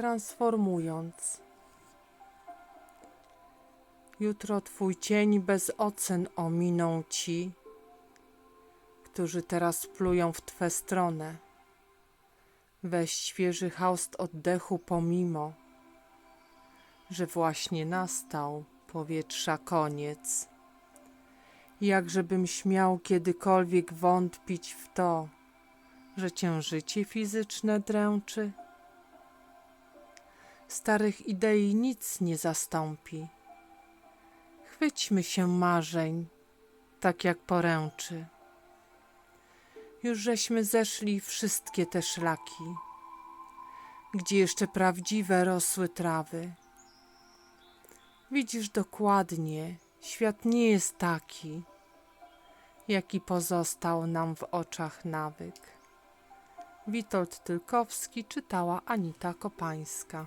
transformując. Jutro twój cień bez ocen ominą ci, którzy teraz plują w twe stronę. Weź świeży haust oddechu pomimo, że właśnie nastał powietrza koniec. Jakżebym śmiał kiedykolwiek wątpić w to, że cię życie fizyczne dręczy? Starych idei nic nie zastąpi. Chwyćmy się marzeń, tak jak poręczy. Już żeśmy zeszli wszystkie te szlaki, gdzie jeszcze prawdziwe rosły trawy. Widzisz dokładnie, świat nie jest taki, jaki pozostał nam w oczach nawyk. Witold Tylkowski czytała Anita Kopańska.